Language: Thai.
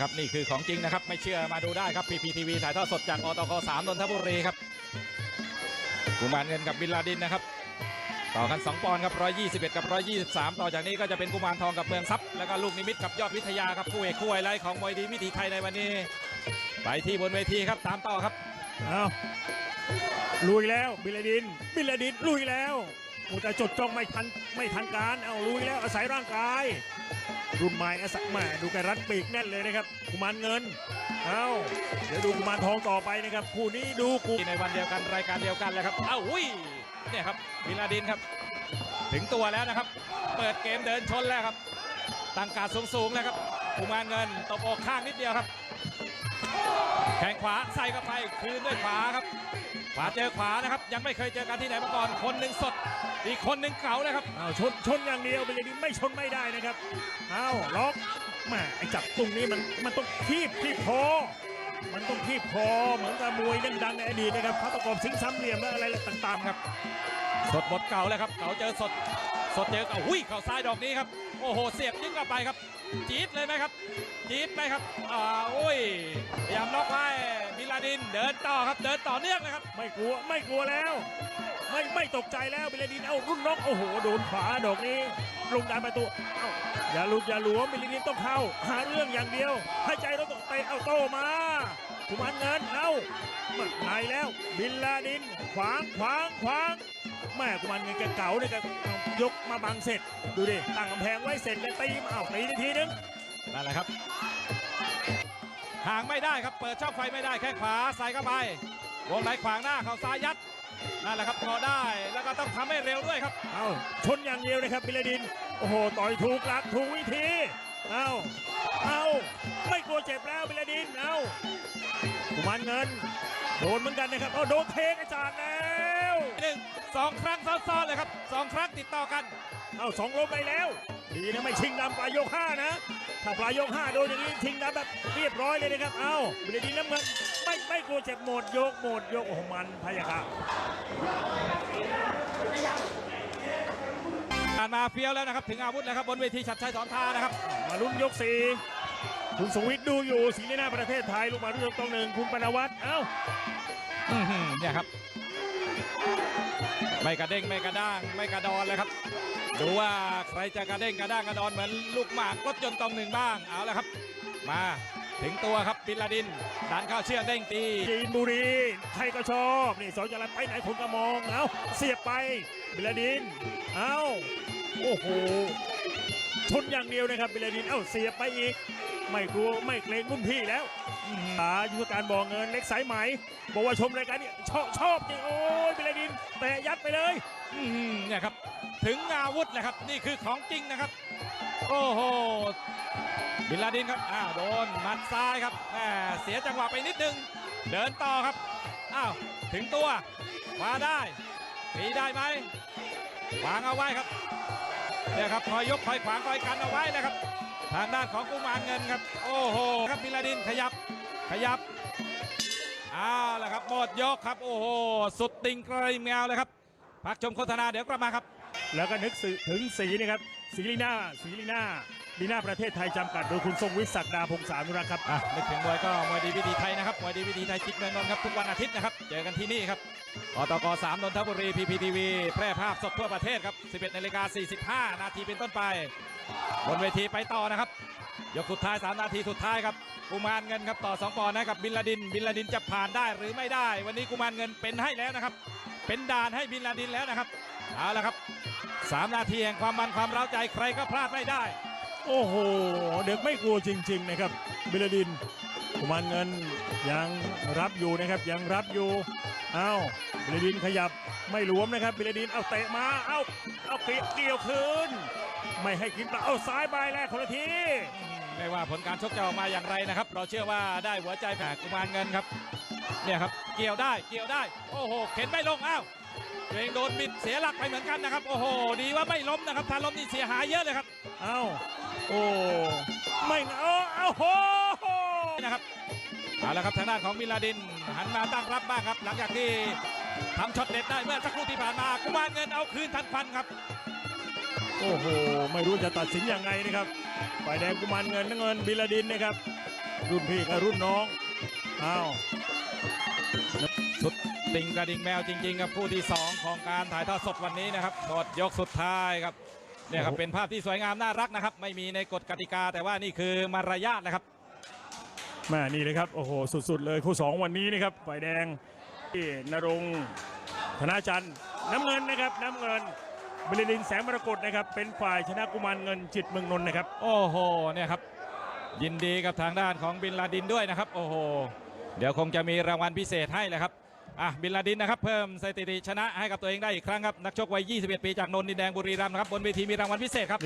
ครับนี่คือของจริงนะครับ ไม่เชื่อมาดูได้ครับ PPTV ถ่ายทอดสดจากอตก3นนทบุรีครับกุมารเงินกับบินลาดินนะครับ ต่อกัน 2 ปอนด์ครับ 121 กับ 123 ต่อจากนี้ก็จะเป็นกุมารทองกับเมืองทรัพย์แล้วก็ลูกนิมิตกับยอดวิทยาครับคู่เอกคู่ไฮไลท์ของมวยดีวิถีไทยในวันนี้ ไปที่บนเวทีครับตามต่อครับเอาลุยแล้วบิลลาดิน บิลลาดินลุยแล้ว โอ้แต่จดจ้องไม่ทันไม่ทันการ เอาลุยแล้วอาศัยร่างกาย รุ่นใหม่อาศัยแหม่ดูการรัดปีกแน่นเลยนะครับกุมารเงิน เอาเดี๋ยวดูกุมารทองต่อไปนะครับคู่นี้ดูกุในวันเดียวกันรายการเดียวกันเลยครับ เอ้าอุ้ยเนี่ยครับบิลาดินครับ ถึงตัวแล้วนะครับ เปิดเกมเดินชนแล้วครับตั้งการสูงๆแล้วครับกุมารเงินตบอกข้างนิดเดียวครับ แข้งขวาใส่เข้าไปคืนด้วยขวาครับ ขวาเจอขวานะครับ ยังไม่เคยเจอกันที่ไหนมาก่อนคนหนึ่งสด อีกคนหนึ่งเก่านะครับเอาชนชนอย่างเดียวบิลลาดินไม่ชนไม่ได้นะครับเอาล็อกแหม่ไอ้จับตรงนี้มันมันต้องคีบที่คอมันต้องคีบคอเหมือนกับมวยดังๆในอดีตนะครับพระประกอบสิงห์ซ้ำเหลี่ยมและอะไรต่างๆครับ สดบทเก่าแล้วครับเก่าเจอสด สดเจอเก่าหุ้ยเข่าซ้ายดอกนี้ครับ โอ้โห เสียบยิงเข้าไปครับ จี๊ดเลยไหมครับ จี๊ดไหมครับอ่าโอ้ยพยายามล็อกไว้มิลาดินเดินต่อครับ เดินต่อเนื่องเลยครับ ไม่กลัวไม่กลัวแล้ว ไม่ไม่ตกใจแล้วมิลาดินเอารุ่นน้องโอ้โหโดนขวาดอกนี้ลงดันประตูเอ้าอย่าหลุดอย่าหลวมมิลาดินต้องเข้า หาเรื่องอย่างเดียวให้ใจเราต้องเตะเอาโตมา กุมารเงินเอามาไหนแล้ว บิลลาดิน ขวางขวางขวางแม่กุมารเงินแกเก๋าเนี่ยแกเอายกมาบังเสร็จ ดูดิตั้งกำแพงไว้เสร็จแกตีมาเอาตีทีนึงนั่นแหละครับห่างไม่ได้ครับเปิดช่องไฟไม่ได้แค่ขวาใส่เข้าไปวงในขวางหน้าเข่าซ้ายยัดนั่นแหละครับพอได้แล้วก็ต้องทำให้เร็วด้วยครับเอาชนอย่างเดียวนะครับบิลลาดินโอ้โหต่อยถูกหลักถูกวิธีเอาเอาไม่กลัวเจ็บแล้วบิลลาดินเอากุ มารเงิน โดนเหมือนกันนะครับ เอาโดนเทกระจาดแล้วหนึ่งสองครั้งซ้อนๆเลยครับสองครั้งติดต่อกัน เอาสองล้มไปแล้ว ดีนะไม่ชิงดำปลายยกห้านะ ถ้าปลายยกห้าโดนอย่างนี้ชิงดำแบบเรียบร้อยเลยนะครับ เอาบิลลาดินน้ำเงินไม่ไม่กลัวเจ็บหมดยกหมดยกโอ้โหมันพะยะค่ะผ่านมาเฟี้ยวแล้วนะครับ ถึงอาวุธแล้วครับบนเวทีชัดชัยสอนทานะครับ มาลุ้นยกสี่ คุณสวิทย์ดูอยู่สีหน้าประเทศไทยลูกมารุ่นยกตองหนึ่งคุณปนวัฒน์เอ้าอื้อหือเนี่ยครับ ไม่กระเด้งไม่กระด้างไม่กระดอนเลยครับ ดูว่าใครจะกระเด้งกระด้างกระดอนเหมือนลูกหมากรถยนต์ตองหนึ่งบ้างเอาละครับ มาถึงตัวครับบินลาดินดันเข้าเชือกเด้งตีจีนบุรีใครก็ชอบนี่สองจรันไปไหนคนก็มองเอาเสียบไปบิลาดินเอาโอ้โหชนอย่างเดียวนะครับบิลาดินเอ้าเสียบไปอีก ไม่กลัวไม่เกรงรุ่นพี่แล้วอืมตายุทธการบ่อเงินเล็กสายไหม บอกว่าชมรายการนี้ชอบชอบจริงโอ้ยบิลาดินแต่ยัดไปเลยอื้อหือเนี่ยครับ ถึงอาวุธนะครับ นี่คือของจริงนะครับ โอ้โหบินลาดินครับอ้าวโดนหมัดซ้ายครับแหมเสียจังหวะไปนิดนึง เดินต่อครับอ้าวถึงตัวมาได้ตีได้ไหมวางเอาไว้ครับเนี่ยครับคอยยกคอยขวางคอยกันเอาไว้นะครับ ทางด้านของกุมารเงินครับ โอ้โหครับมิลาดินขยับขยับอ้าละครับหมดยกครับ โอ้โหสุดติงกระแมวเลยครับพักชมโฆษณาเดี๋ยวกลับมาครับ แล้วก็นึกถึงสีนะครับสีลีน่าสีลีน่า ลีน่าประเทศไทยจำกัดโดยคุณทรงวิศักดาพงศานุรักษ์ครับอะนึกถึงมวยก็มวยดีวิธีไทยนะครับมวยดีวิธีไทยจิตเมืองนนท์ครับทุกวันอาทิตย์นะครับเจอกันที่นี่ครับอตก3นนทบุรีพีพีทีวีแพร่ภาพสดทั่วประเทศครับ 11นาฬิกา45 นาทีเป็นต้นไป บนเวทีไปต่อนะครับยกสุดท้าย 3 นาทีสุดท้ายครับกุมารเงินครับต่อ2ปอนด์นะครับบินลาดิน บินลาดินจะผ่านได้หรือไม่ได้ วันนี้กุมารเงินเป็นให้แล้วนะครับ เป็นด่านให้บินลาดินแล้วนะครับเอาละครับ 3 นาทีแห่งความมันความเร้าใจใครก็พลาดไม่ได้ โอ้โห เด็กไม่กลัวจริง ๆ นะครับบิลดินกุมารเงินยังรับอยู่นะครับยังรับอยู่เอ้าบิลดินขยับไม่หลวมนะครับบิลดินเอาเตะมาเอาเอาเกี่ยวเกี่ยวคืนไม่ให้กินปลาเอาซ้ายใบแรกคนละทีไม่ว่าผลการชกจะออกมาอย่างไรนะครับ เราเชื่อว่าได้หัวใจแผกกุมารเงินครับเนี่ยครับเกี่ยวได้เกี่ยวได้ โอ้โห เข็นไม่ลงอ้าวตัวเองโดนบิดเสียหลักไปเหมือนกันนะครับ โอ้โห ดีว่าไม่ล้มนะครับ ถ้าล้มนี่เสียหายเยอะเลยครับ เอ้า โอ้ไม่นะเอาเอาโหนะครับเอาละครับทางด้านของมิลลาดิน หันมาตั้งรับบ้างครับ หลังจากที่ทำช็อตเด็ดได้เมื่อสักครู่ที่ผ่านมากุมารเงินเอาคืนทันควันครับ โอ้โห ไม่รู้จะตัดสินยังไงนะครับฝ่ายแดงกุมารเงินน้ำเงินบิลดินนะครับ รุ่นพี่กับรุ่นน้องอ้าวสุดติงกระดิ่งแมวจริงๆครับคู่ที่ 2 ของการถ่ายทอดสดวันนี้นะครับหมดยกสุดท้ายครับ เนี่ยครับเป็นภาพที่สวยงามน่ารักนะครับ ไม่มีในกฎกติกา แต่ว่านี่คือมารยาทนะครับแม่นี่เลยครับโอ้โหสุด ๆ เลยคู่2วันนี้นะครับฝ่ายแดงที่นรงค์ธนาจันทร์น้ำเงินนะครับน้ำเงินบริลินแสงมรกตนะครับเป็นฝ่ายชนะกุมารเงินจิตเมืองนนท์นะครับ โอ้โหเนี่ยครับยินดีกับทางด้านของบินลาดินด้วยนะครับ โอ้โห เดี๋ยวคงจะมีรางวัลพิเศษให้แหละครับ อะบินลาดินนะครับเพิ่มสถิติชนะให้กับตัวเองได้อีกครั้งครับนักชกวัย 21 ปีจากนนท์ดินแดงบุรีรัมย์นะครับบนเวทีมีรางวัลพิเศษครับ